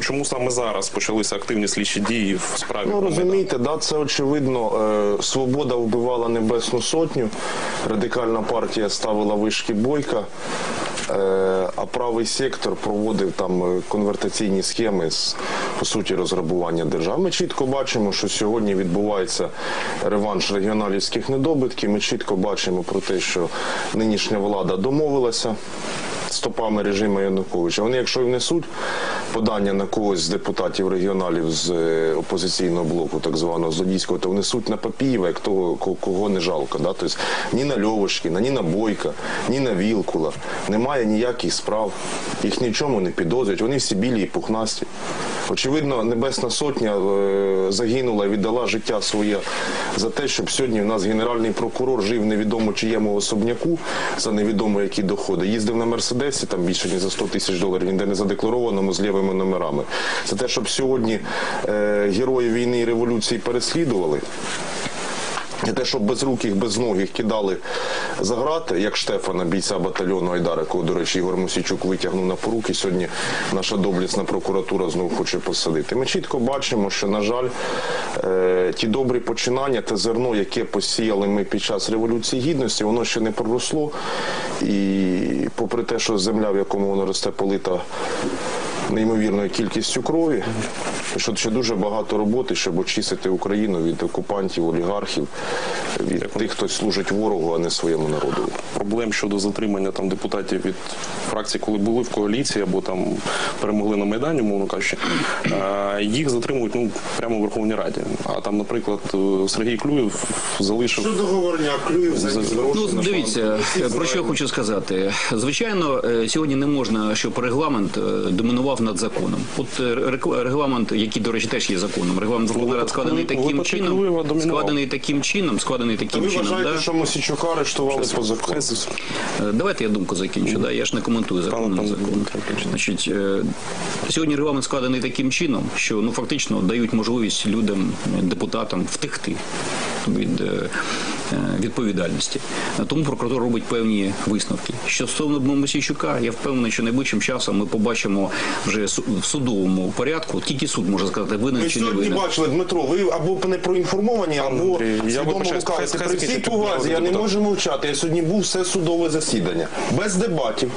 чому саме зараз почалися активні слідчі дії в справі? Ну розумієте, да, це очевидно. Е, Свобода вбивала Небесну Сотню, радикальна партія ставила вишки бойка, е, а правий сектор проводив там е, конвертаційні схеми з по суті розграбування держави. Ми чітко бачимо, що сьогодні відбувається реванш регіоналівських недобитків. Ми чітко бачимо про те, що нинішня влада домовилася стопами режиму Януковича. Вони, якщо і внесуть подання на когось з депутатів регіоналів з е, опозиційного блоку, так званого злодійського, то внесуть на Папієва, як того, кого не жалко. Да? Тобто ні на Льовушкіна, ні на Бойка, ні на Вілкула. Немає ніяких справ. Їх ні в чому не підозрюють. Вони всі білі і пухнасті. Очевидно, Небесна Сотня е, загинула і віддала життя своє за те, щоб сьогодні у нас генеральний прокурор жив невідомо чиєму особняку за невідомо які доходи. Їздив на Мерседесі, там більше ніж за 100 тисяч доларів, ніде не задекларованому з лівими номерами. За те, щоб сьогодні е, герої війни і революції переслідували. І те, щоб безруких, безногих кидали за грати, як Штефана, бійця батальйону Айдар, якого, до речі, Ігор Мосійчук витягнув на поруки. Сьогодні наша доблісна прокуратура знову хоче посадити. Ми чітко бачимо, що, на жаль, е, ті добрі починання, те зерно, яке посіяли ми під час Революції Гідності, воно ще не проросло. І попри те, що земля, в якому воно росте, полита неймовірною кількістю крові, що ще дуже багато роботи, щоб очистити Україну від окупантів, олігархів, від тих, хто служить ворогу, а не своєму народу. проблем щодо затримання там депутатів від фракції, коли були в коаліції або там перемогли на майдані, мовно кажучи, їх затримують ну прямо в Верховній Раді. А там, наприклад, е, Сергій Клюєв залишив договорня Клюєв Ну, дивіться, про що я хочу сказати. Звичайно, е, сьогодні не можна, щоб регламент е, над законом. От е, регламент, який, до речі, теж є законом. Регламент Верховної Ради складений таким чином, складений таким чином, складений таким Ви чином. вважаєте, Да? що Мосічука арештували по закону? Е, Давайте я думку закінчу. Да? Я ж не коментую закон на закон. Значить, сьогодні регламент складений таким чином, що ну фактично дають можливість людям, депутатам втекти від е, відповідальності. Е, Тому прокуратура робить певні висновки. Що стосовно Мосійчука, я впевнений, що найближчим часом ми побачимо вже в судовому порядку. Тільки суд може сказати, винен Ми чи не сьогодні винен. бачили, Дмитро, ви або не проінформовані, або Андрій, свідомо лукавите. При всій повазі я не можу мовчати. Я сьогодні був все судове засідання. Без дебатів,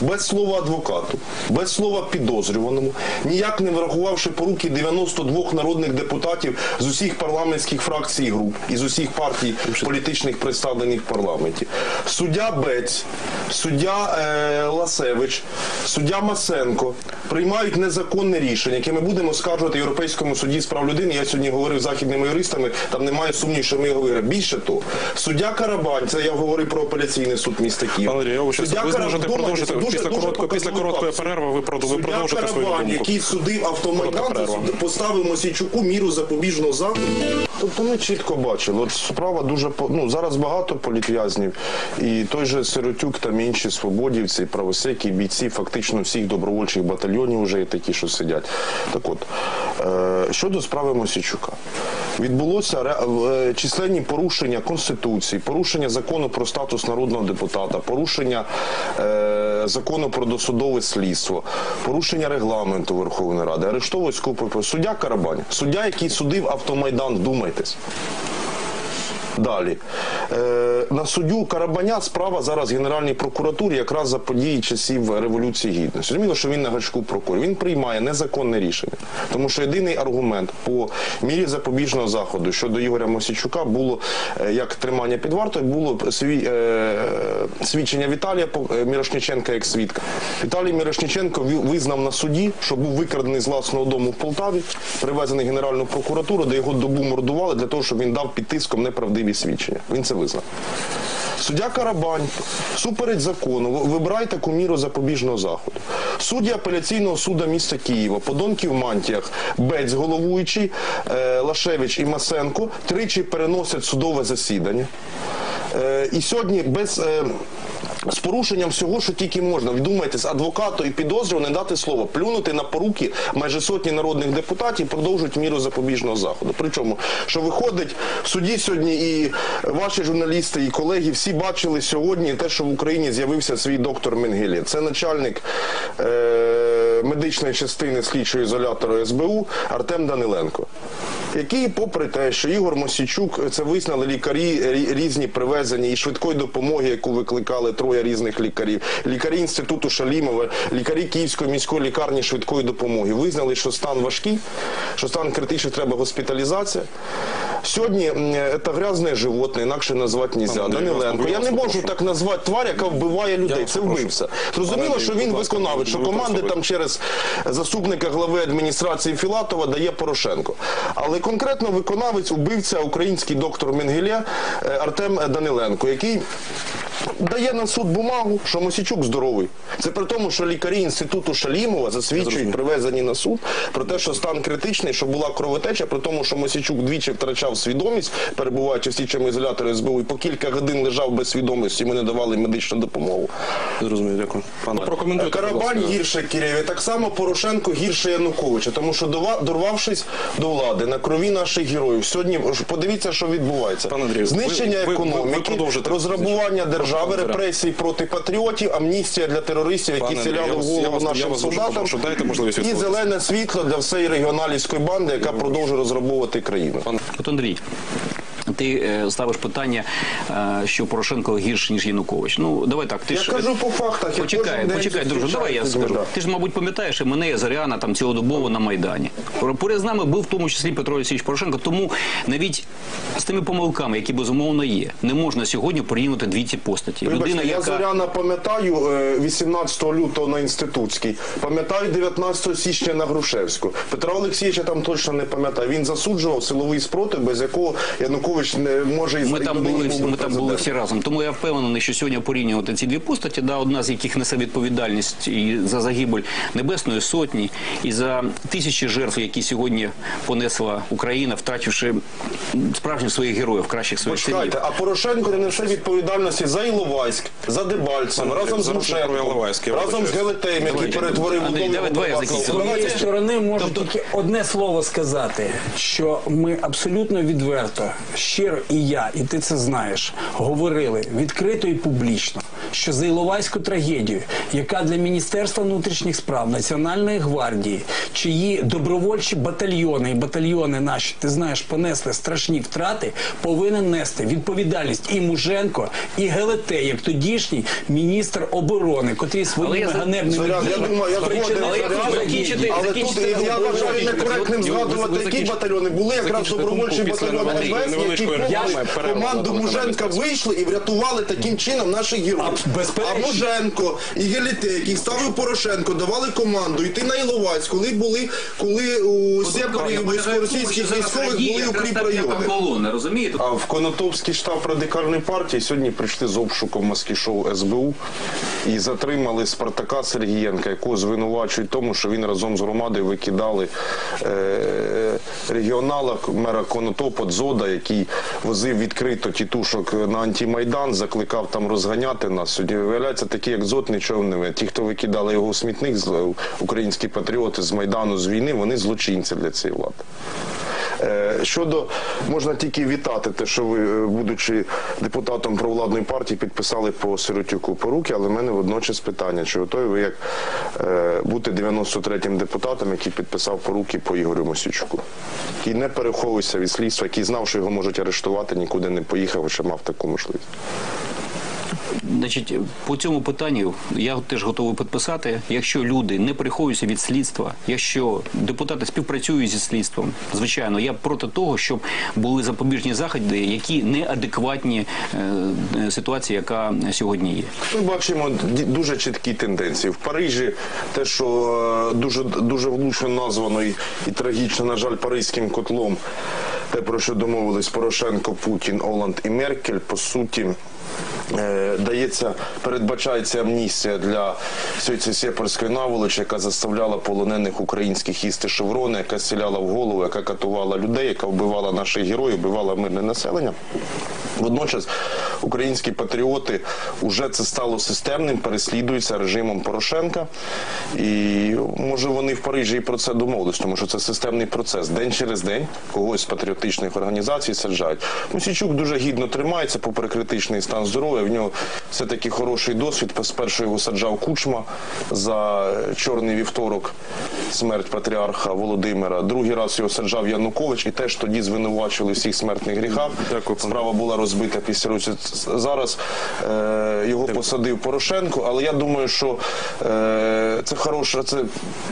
без слова адвокату, без слова підозрюваному, ніяк не врахувавши поруки 92 народних депутатів з усіх парламентських фракцій і груп і з усіх партій політичних представлених в парламенті. Суддя Бець, суддя е, Ласевич, суддя Масенко приймають незаконне рішення, яке ми будемо скаржувати Європейському суді з прав людини. Я сьогодні говорив з західними юристами, там немає сумнівів, що ми його виграємо. Більше того, суддя Карабань, це я говорив про апеляційний суд міста Києва. Пане Андрій, я Суддя ви зможете продовжити дуже- після дуже короткої- після короткої перерви ви продовжите свою Карабань, думку. який судив автомайдан, поставив Мосійчуку міру запобіжного заходу. Тобто ми чітко бачили, от справа дуже по- ну зараз багато політв'язнів, і той же Сиротюк там інші свободівці, правосеки, бійці, фактично всіх добровольчих батальйонів вже є такі, що сидять. Так от е, щодо справи Мосійчука. Відбулося е, численні порушення конституції, порушення закону про статус народного депутата, порушення е, закону про досудове слідство, порушення регламенту Верховної Ради, арештовують купи суддя Карабань, суддя, який судив автомайдан, вдумайтесь. Далі е, на суддю Карабаня справа зараз Генеральній прокуратурі якраз за події часів Революції Гідності. Зрозуміло, що він на гачку прокурор. Він приймає незаконне рішення, тому що єдиний аргумент по мірі запобіжного заходу щодо Ігоря Мосійчука було е, як тримання під вартою, було свій, е, свідчення Віталія е, як свідка. Віталій Мірошниченко ві- визнав на суді, що був викрадений з власного дому в Полтаві, привезений Генеральну прокуратуру, де його добу мордували для того, щоб він дав під тиском неправдиві свідчення. Він це визнав. Суддя Карабань, супереч закону, вибирайте куміру запобіжного заходу. Судді апеляційного суду міста Києва, подонки в мантіях, Бець головуючий, е, Лашевич і Масенко тричі переносять судове засідання. Е, і сьогодні без. Е, з порушенням всього, що тільки можна. Вдумайтесь, адвокату і підозрюваного не дати слово, плюнути на поруки майже сотні народних депутатів продовжують міру запобіжного заходу. Причому, що виходить в суді сьогодні, і ваші журналісти, і колеги всі бачили сьогодні те, що в Україні з'явився свій доктор Менгелє. Це начальник е- медичної частини слідчого ізолятора СБУ Артем Даниленко. Який, попри те, що Ігор Мосічук це визнали лікарі рі- різні привезені і швидкої допомоги, яку викликали троє різних лікарів, лікарі інституту Шалімова, лікарі Київської міської лікарні швидкої допомоги, визнали, що стан важкий, що стан критичний, треба госпіталізація. Сьогодні це грязне животне, інакше назвати нельзя. Даниленко. я не можу так назвати тварь, яка вбиває людей. Це. Пане Зрозуміло, що він виконавець, що команди там через заступника глави адміністрації Філатова дає Порошенко. Але конкретно виконавець, убивця, український доктор Менгелє е, Артем Даниленко, який дає на суд бумагу, що Мосічук здоровий. Це при тому, що лікарі інституту Шалімова засвідчують привезені на суд про те, що стан критичний, що була кровотеча, при тому, що Мосічук двічі втрачав свідомість, перебуваючи в слідчому ізоляторі СБУ, і по кілька годин лежав без свідомості, йому не давали медичну допомогу. Зрозумів, дякую. Пане, будь Карабань гірше Кирєві, так само Порошенко гірше Януковича, тому що дорвавшись до влади на крові наших героїв. Сьогодні подивіться, що відбувається. Пане Андрію, Знищення ви- ви- економіки, ви розграбування держави, Прошу, репресії проти патріотів, амністія для терористів, які Пане Андрію, в голову вас- нашим солдатам. попрошу, дайте можливість і зелене світло для всієї регіоналівської банди, яка продовжує розграбовувати країну. От Андрій. Ти е, ставиш питання, е, що Порошенко гірше, ніж Янукович. Ну, давай так. Ти Я ж, кажу по фактах. я Почекай, день почекай, друже, давай я скажу. да. Ти ж, мабуть, пам'ятаєш, і мене і Заряна там цілодобово на Майдані. Поряд з нами був в тому числі Петро Олексійович Порошенко. Тому навіть з тими помилками, які безумовно є, не можна сьогодні порівнювати дві ці постаті. Вибачте, Людина, я яка Зоряна пам'ятаю е, 18 лютого на Інститутській, пам'ятаю 19 січня на Грушевську. Петра Олексійовича там точно не пам'ятаю. Він засуджував силовий спротив, без якого Янукович не може і Ми там були всі, ми там були всі разом. Тому я впевнений, що сьогодні порівнювати ці дві постаті, да, одна з яких несе відповідальність і за загибель Небесної Сотні, і за тисячі жертв, які сьогодні понесла Україна, втративши справжніх своїх героїв, кращих своїх синів. А Порошенко не несе відповідальності за Іловайськ, за Дебальцево, Пане разом з я разом з. Гелетеєм, який Давайте, перетворив Андрій, давай- давай я закінчу. З сторони можу тільки одне слово сказати, що ми абсолютно відверто, щиро і я, і ти це знаєш, говорили відкрито і публічно, що за Іловайську трагедію, яка для Міністерства внутрішніх справ, Національної гвардії, чиї добровольчі батальйони і батальйони наші, ти знаєш, понесли страшні втрати, повинен нести відповідальність і Муженко, і Гелетей, як тодішній міністр оборони, котрий своїми я ганебними Зорян, я діями думаю, я Але закінчити- але закінчити я вважаю некоректним згадувати які батальйони. Були якраз закінчите добровольчий думку після батальйон невеликої- МВС, які попри реклами, команду Муженка вийшли і врятували таким чином наших героїв. А. А Муженко і Гелітей, яких ставив Порошенко, давали команду йти на Іловайськ, коли були, коли у сепарі військово-російських військових були укріп райони. розумієте? А в Конотопський штаб радикальної партії сьогодні прийшли з обшуком маскішоу СБУ і затримали Спартака Сергієнка, якого звинувачують тому, що він разом з громадою викидали е, регіонала мера Конотопа Дзода, який возив відкрито тітушок на антимайдан, закликав там розганяти нас. Сьогодні виявляється, такі екзотні човни. Ті, хто викидали його у смітник, українські патріоти з майдану з війни, вони злочинці для цієї влади. Е, Щодо можна тільки вітати те, що ви, е, будучи депутатом провладної партії, підписали по Сиротюку поруки, але в мене водночас питання, чи готові ви як е, бути 93-м депутатом, який підписав поруки по Ігорю Мосійчуку, який не переховується від слідства, який знав, що його можуть арештувати, нікуди не поїхав, хоча мав таку можливість. Значить, по цьому питанню я теж готовий підписати. Якщо люди не переховуються від слідства, якщо депутати співпрацюють зі слідством, звичайно, я проти того, щоб були запобіжні заходи, які неадекватні е, е, ситуації, яка сьогодні є. Ми бачимо дуже чіткі тенденції. В Парижі те, що е, дуже, дуже влучно названо і, і трагічно, на жаль, паризьким котлом, те, про що домовились Порошенко, Путін, Оланд і Меркель, по суті. е, Дається, передбачається амністія для цієї цієї наволочі, яка заставляла полонених українських їсти шеврони, яка стріляла в голову, яка катувала людей, яка вбивала наших героїв, вбивала мирне населення. Водночас українські патріоти вже це стало системним, переслідується режимом Порошенка. І може вони в Парижі і про це домовились, тому що це системний процес. День через день когось з патріотичних організацій саджають. Мосійчук дуже гідно тримається, попри критичний стан здоров'я. В нього все таки хороший досвід. Спершу його саджав Кучма за чорний вівторок, смерть патріарха Володимира. Другий раз його саджав Янукович, і теж тоді звинувачили всіх смертних гріхах. Дякую. Справа була розбита після. Зараз е, його посадив Порошенко, але я думаю, що е, це хороше, це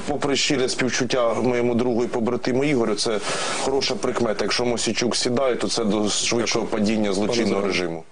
попри щире співчуття моєму другу і побратиму Ігорю, це хороша прикмета. Якщо Мосічук сідає, то це до швидшого падіння злочинного режиму.